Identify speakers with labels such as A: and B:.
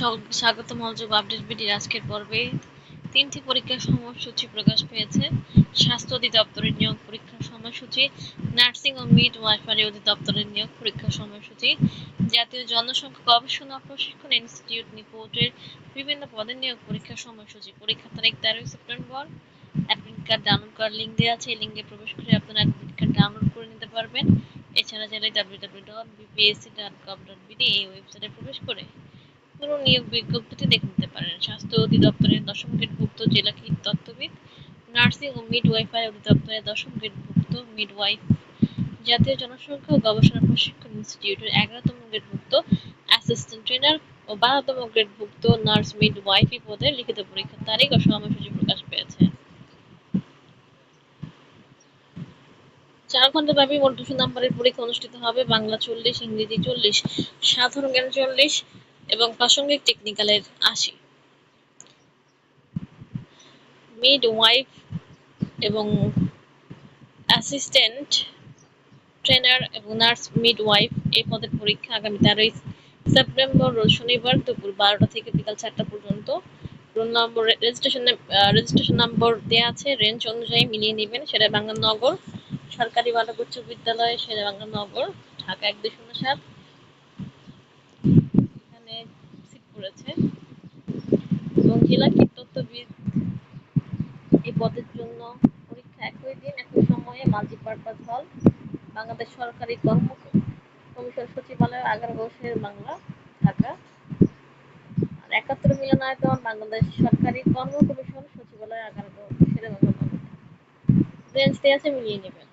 A: সকলকে স্বাগত মনোযোগ আপডেট বিডির আজকের পর্বে তিনটি পরীক্ষার সময়সূচি প্রকাশ পেয়েছে। স্বাস্থ্য অধিদপ্তরের নিয়োগ পরীক্ষার সময়সূচি, নার্সিং ও মিড ওয়াইফারি অধিদপ্তরের নিয়োগ পরীক্ষার সময়সূচি, জাতীয় জনসংখ্যা গবেষণা প্রশিক্ষণ ইনস্টিটিউট নিপোর্টের বিভিন্ন পদের নিয়োগ পরীক্ষার সময়সূচি। পরীক্ষার তারিখ তেরোই সেপ্টেম্বর। অ্যাডমিট কার্ড ডাউনলোড করার লিঙ্ক দেওয়া আছে। এই লিঙ্কে প্রবেশ করে আপনারা অ্যাডমিট কার্ড ডাউনলোড করে নিতে পারবেন। এছাড়া চাইলে W W dot BPSC dot gov dot BD এই ওয়েবসাইটে প্রবেশ করে পুরো নিয়োগ বিজ্ঞপ্তিটি দেখে নিতে পারেন। স্বাস্থ্য অধিদপ্তরের দশম গ্রেডভুক্ত জেলা তত্ত্ববিদ নার্সিং ও মিডওয়াইফারি অধিদপ্তরের দশম গ্রেডভুক্ত মিডওয়াইফ জাতীয় জনসংখ্যা ও গবেষণা প্রশিক্ষণ ইনস্টিটিউটের এগারোতম গ্রেডভুক্ত অ্যাসিস্ট্যান্ট ট্রেনার ও বারোতম গ্রেডভুক্ত নার্স মিডওয়াইফি পদে লিখিত পরীক্ষার তারিখ ও সময়সূচি প্রকাশ পেয়েছে। চার ঘণ্টা ব্যাপী মোট দুশো নম্বরের পরীক্ষা অনুষ্ঠিত হবে বাংলা চল্লিশ, ইংরেজি চল্লিশ, সাধারণ জ্ঞান চল্লিশ এবং প্রাসঙ্গিক টেকনিক্যালের আশি। মিড ওয়াইফ এবং অ্যাসিস্ট্যান্ট ট্রেনার এবং নার্স মিড ওয়াইফ এই পদের পরীক্ষা আগামী তেরোই সেপ্টেম্বর শনিবার দুপুর বারোটা থেকে বিকাল চারটা পর্যন্ত। Roll number, registration registration number দেওয়া আছে, রেঞ্জ অনুযায়ী মিলিয়ে নেবেন। সেটা বাংলানগর সরকারি বালক উচ্চ বিদ্যালয় সেরা বাংলানগর ঢাকা এক দুই শূন্য সাত। পড়েছে এবং জেলা কীটতত্ত্ববিদ এই পদের জন্য পরীক্ষা একই দিন, একই সময়ে মাল্টিপারপাস হল, বাংলাদেশ সরকারি কর্ম কমিশন সচিবালয়, আগারো বর্ষের বাংলা, ঢাকা। আর একাত্তর মিলনায়তন বাংলাদেশ সরকারি কর্ম কমিশন সচিবালয়, আগারো সেরা বাংলা। রেঞ্জ দেওয়া আছে, মিলিয়ে নেবেন।